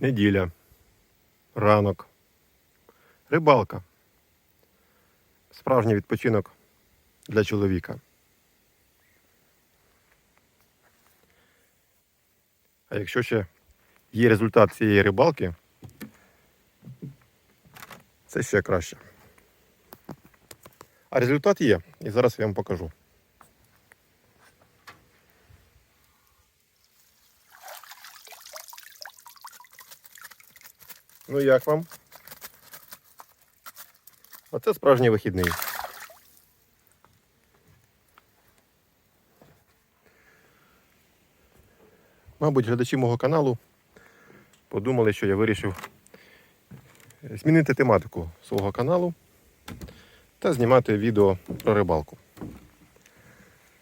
Неділя. Ранок. Рибалка. Справжній відпочинок для чоловіка. А якщо ще є результат цієї рибалки, це ще краще. А результат є, і зараз я вам покажу. Ну як вам? Оце справжній вихідний. Мабуть, глядачі мого каналу подумали, що я вирішив змінити тематику свого каналу та знімати відео про рибалку.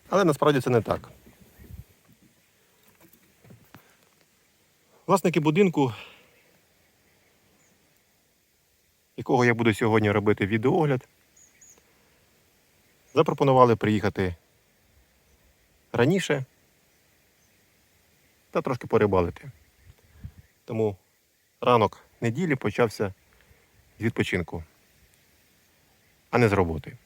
Але насправді це не так. Власники будинку якого я буду сьогодні робити відеоогляд, запропонували приїхати раніше та трошки порибалити. Тому ранок неділі почався з відпочинку, а не з роботи.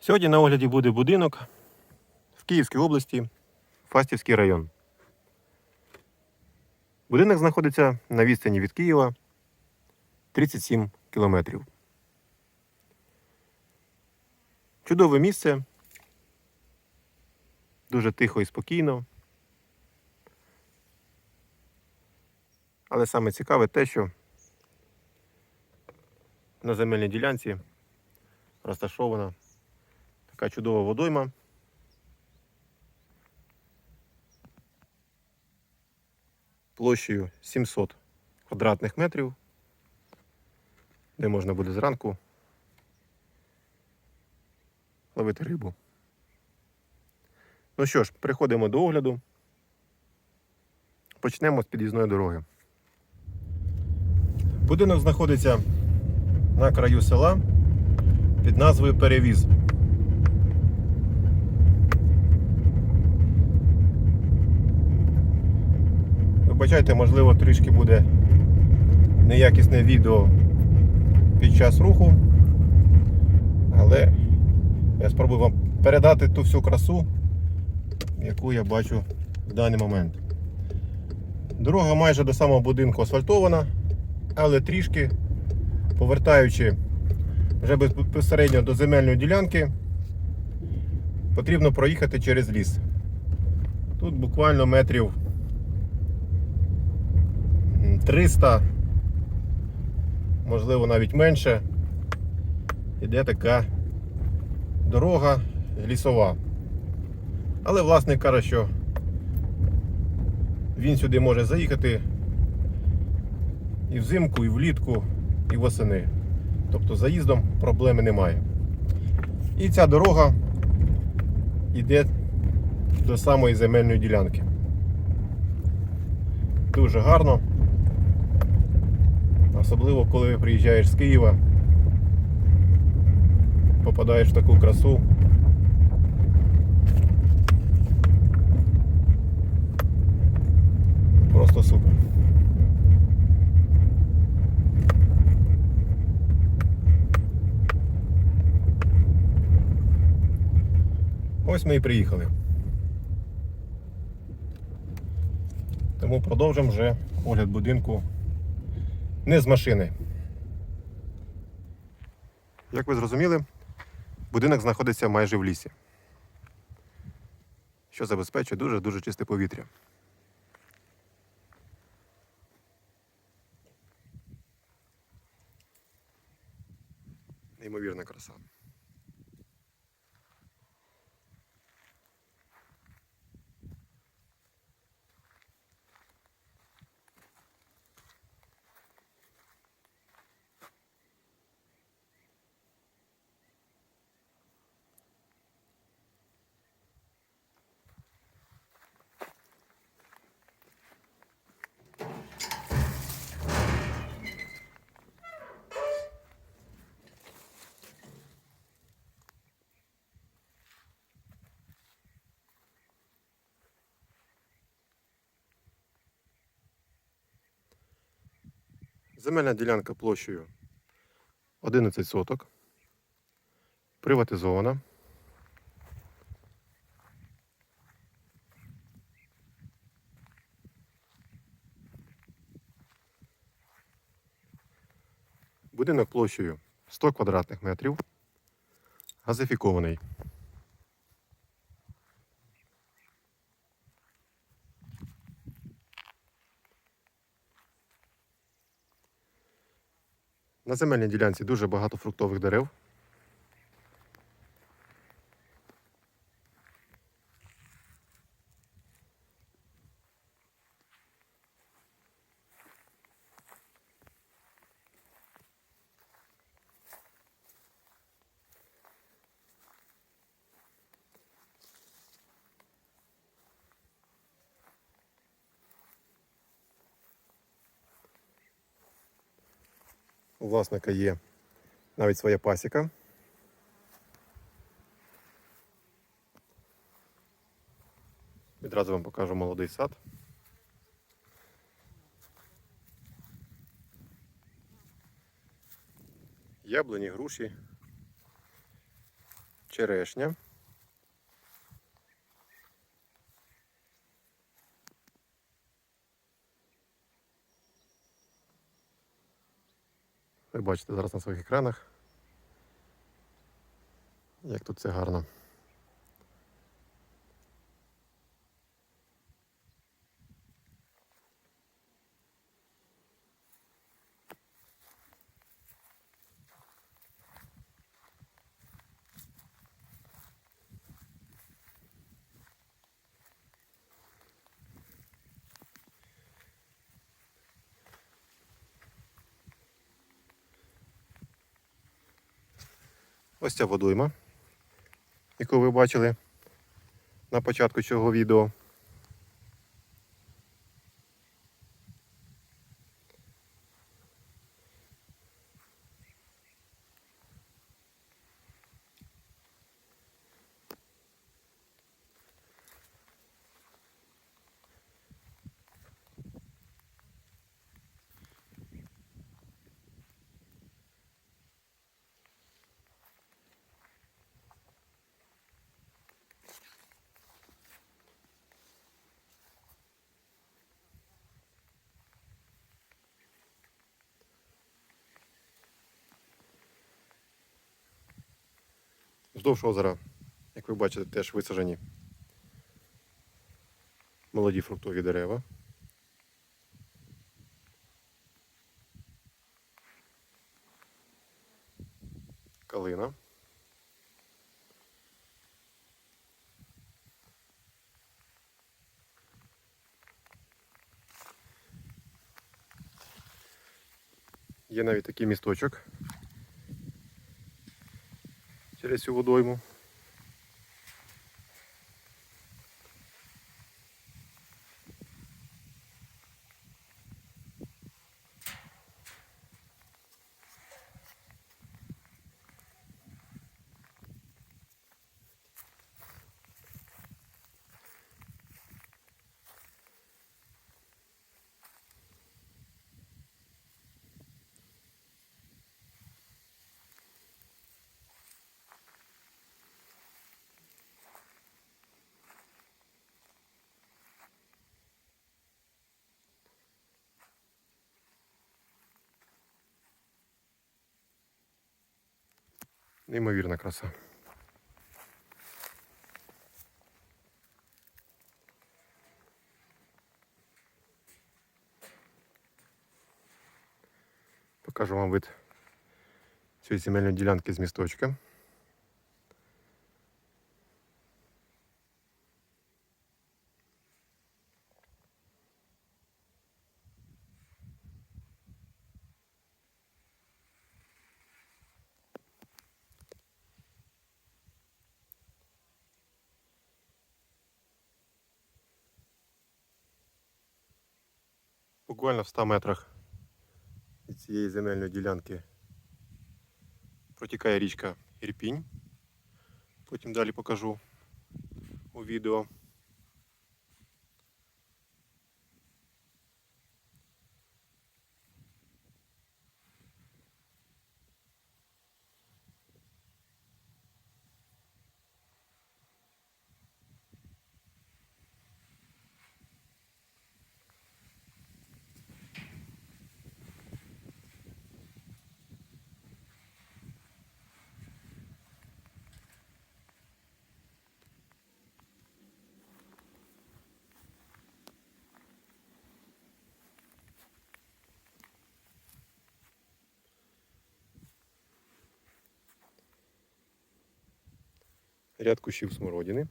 Сьогодні на огляді буде будинок в Київській області, Фастівський район. Будинок знаходиться на відстані від Києва 37 кілометрів. Чудове місце. Дуже тихо і спокійно. Але саме цікаве те, що на земельній ділянці розташована така чудова водойма. Площею 700 квадратних метрів, де можна буде зранку ловити рибу. Ну що ж, переходимо до огляду. Почнемо з під'їзної дороги. Будинок знаходиться на краю села під назвою Перевіз. Вибачайте, можливо, трішки буде неякісне відео під час руху, але я спробую вам передати ту всю красу, яку я бачу в даний момент. Дорога майже до самого будинку асфальтована, але трішки повертаючи вже безпосередньо до земельної ділянки, потрібно проїхати через ліс. Тут буквально метрів 300, можливо навіть менше, іде така дорога лісова. Але власник каже, що він сюди може заїхати і взимку, і влітку, і восени. Тобто заїздом проблеми немає. І ця дорога йде до самої земельної ділянки. Дуже гарно. Особливо коли приїжджаєш з Києва, попадаєш в таку красу. Просто супер. Ось ми і приїхали. Тому продовжимо вже огляд будинку не з машини. Як ви зрозуміли, будинок знаходиться майже в лісі, що забезпечує дуже-дуже чисте повітря. Неймовірна краса. Земельна ділянка площею 11 соток. Приватизована. Будинок площею 100 квадратних метрів. Газифікований. Земельній ділянці дуже багато фруктових дерев. У власника є навіть своя пасіка. Відразу вам покажу молодий сад. Яблуні, груші, черешня. Ви бачите зараз на своїх екранах, як тут це гарно. Ось ця водойма, яку ви бачили на початку цього відео. Вздовж озера, як ви бачите, теж висаджені молоді фруктові дерева. Калина. Є навіть такий місточок через цю водойму. Неймовірна краса. Покажу вам вид цієї земельної ділянки з місточка. Буквально в 100 метрах від цієї земельної ділянки протікає річка Ірпінь. Потім далі покажу у відео. Ряд кущів смородини.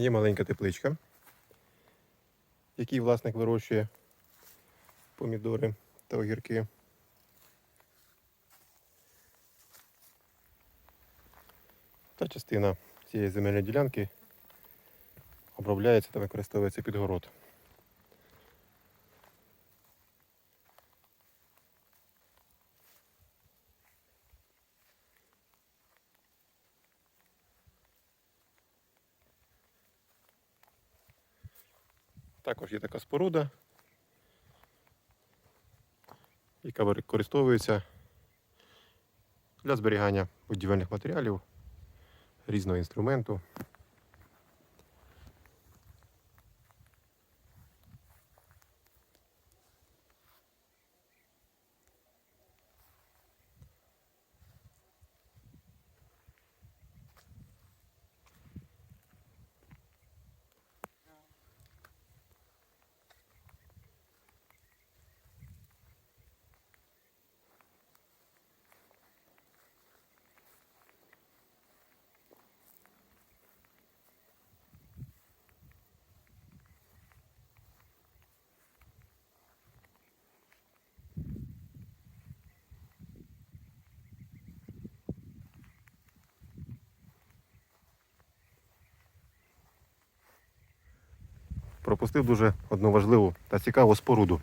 Є маленька тепличка, який власник вирощує помідори та огірки. Та частина цієї земельної ділянки обробляється та використовується під город. Також є така споруда, яка використовується для зберігання будівельних матеріалів, різного інструменту. Пропустив дуже одну важливу та цікаву споруду.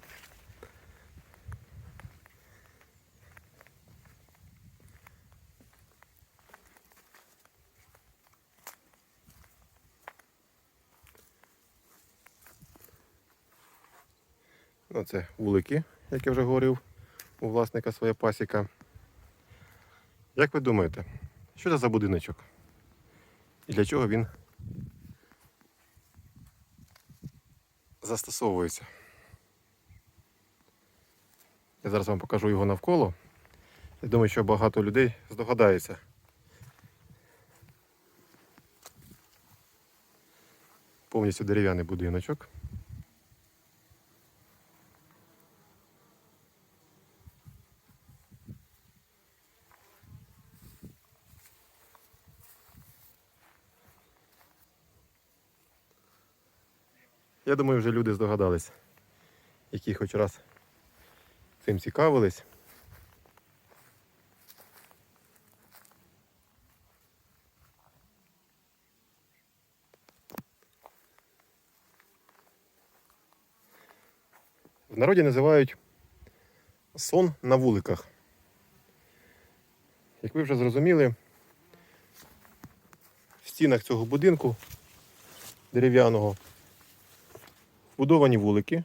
Оце вулики, як я вже говорив, у власника своя пасіка. Як ви думаєте, що це за будиночок? І для чого він застосовується? Я зараз вам покажу його навколо. Я думаю, що багато людей здогадається. Повністю дерев'яний будиночок. Я думаю, вже люди здогадались, які хоч раз цим цікавились. В народі називають сон на вуликах. Як ви вже зрозуміли, в стінах цього будинку дерев'яного Будовані вулики,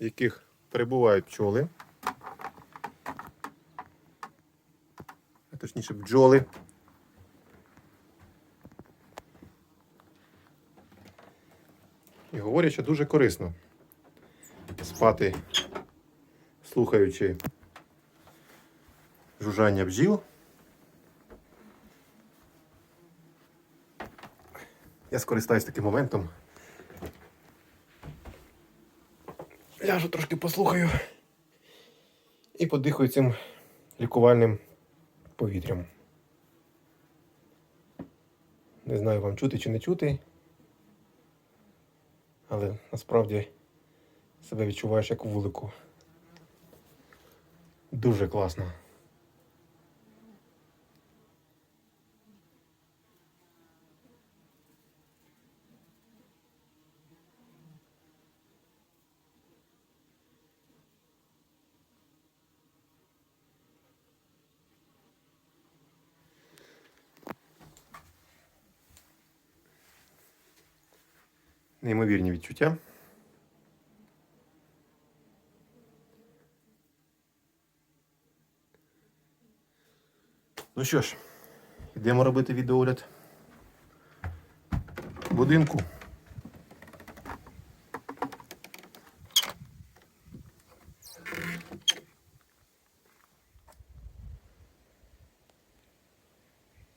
в яких перебувають пчоли, а точніше бджоли. І говорять, що дуже корисно спати, слухаючи жужжання бджіл. Я скористаюсь таким моментом. Ляжу трошки послухаю і подихаю цим лікувальним повітрям. Не знаю вам чути чи не чути, але насправді себе відчуваєш як вулику. Дуже класно. неймовірні відчуття. Ну що ж, йдемо робити відеогляд? будинку.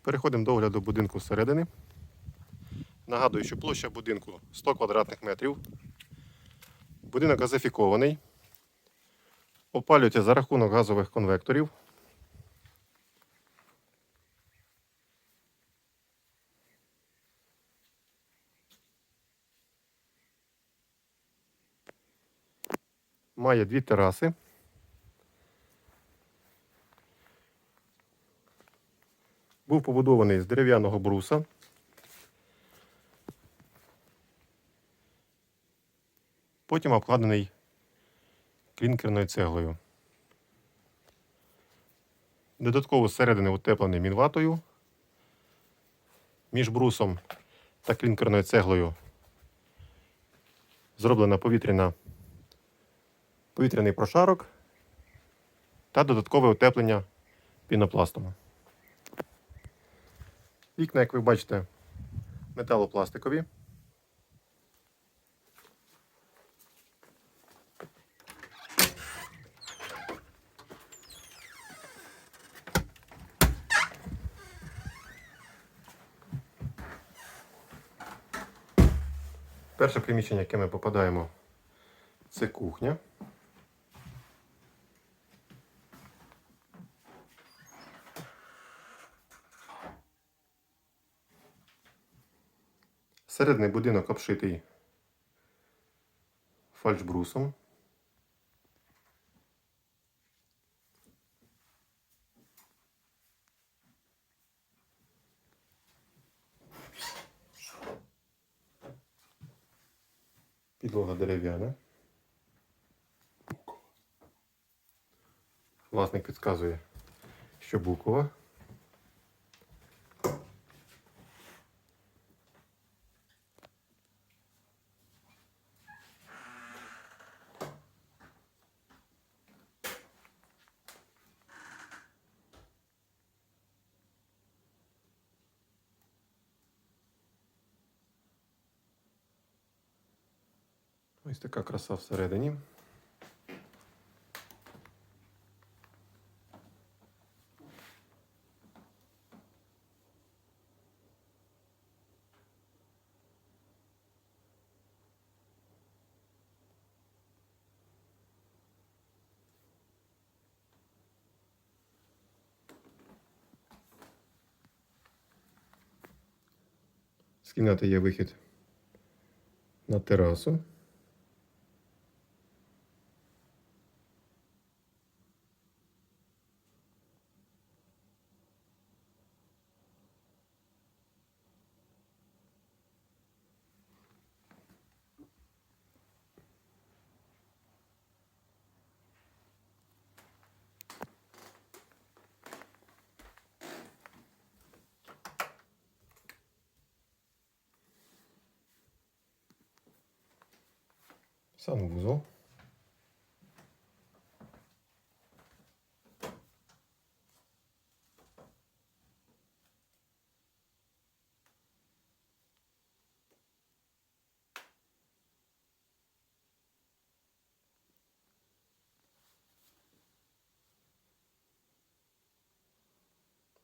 Переходимо до огляду будинку зсередини. Нагадую, що площа будинку 100 квадратних метрів. Будинок газифікований. Опалюється за рахунок газових конвекторів. Має дві тераси. Був побудований з дерев'яного бруса. Потім обкладений клінкерною цеглою. Додатково зсередини утеплений мінватою. Між брусом та клінкерною цеглою зроблена повітряна, повітряний прошарок та додаткове утеплення пінопластом. Вікна, як ви бачите, металопластикові. Перше приміщення, яке ми попадаємо, це кухня. Середній будинок обшитий фальшбрусом. Підлога дерев'яна. Власник підказує, що букова. Ось така краса всередині. З кімнати є вихід на терасу. Санвузол.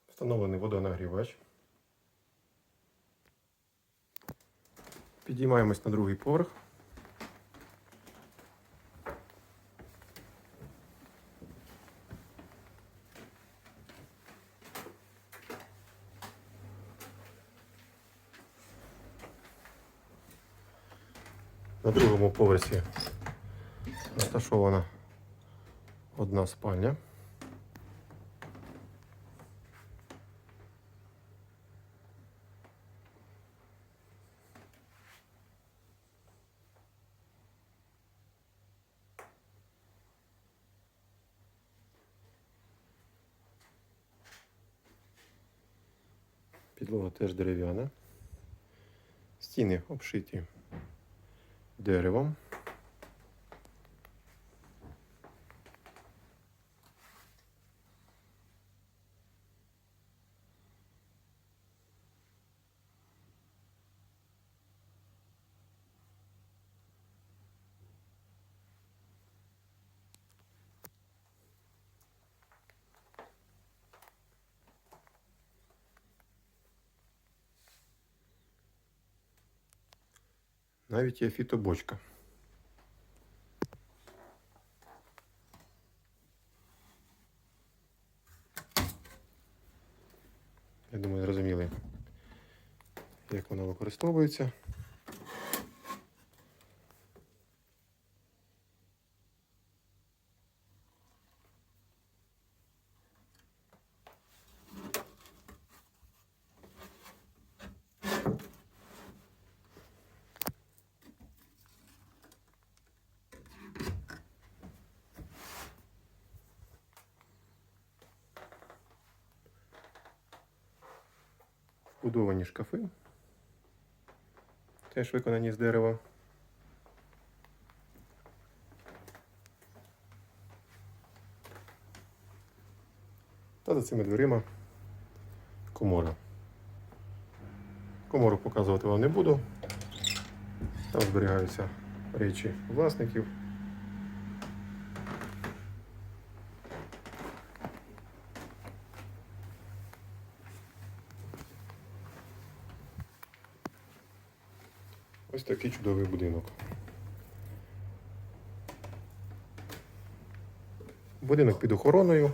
Встановлений водонагрівач. Підіймаємось на другий поверх. На другому поверсі розташована одна спальня. Підлога теж дерев'яна. Стіни обшиті деревом. Навіть є фітобочка. Я думаю, зрозуміли, як вона використовується. Вбудовані шкафи. Теж виконані з дерева. Та за цими дверима комора. Комору показувати вам не буду. Там зберігаються речі власників. Такий чудовий будинок. Будинок під охороною.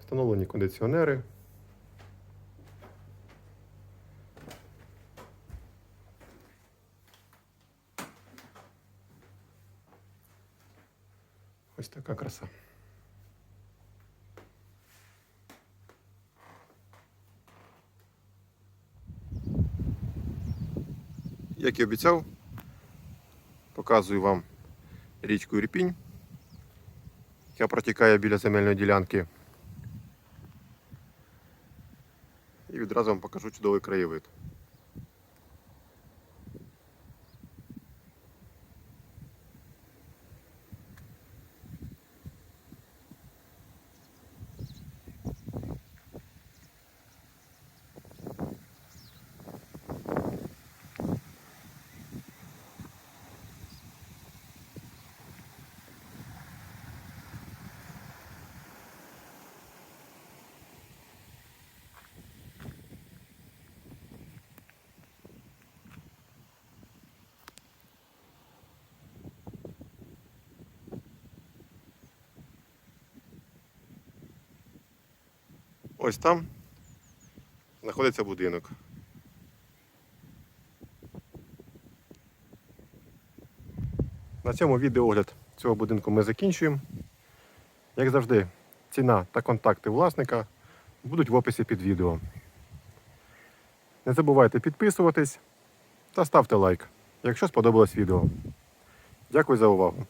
Встановлені кондиціонери. Ось така краса. Як і обіцяв, показую вам річку Ірпінь, яка протікає біля земельної ділянки. І відразу вам покажу чудовий краєвид. Ось там знаходиться будинок. На цьому відеогляд цього будинку ми закінчуємо. Як завжди, ціна та контакти власника будуть в описі під відео. Не забувайте підписуватись та ставте лайк, якщо сподобалось відео. Дякую за увагу!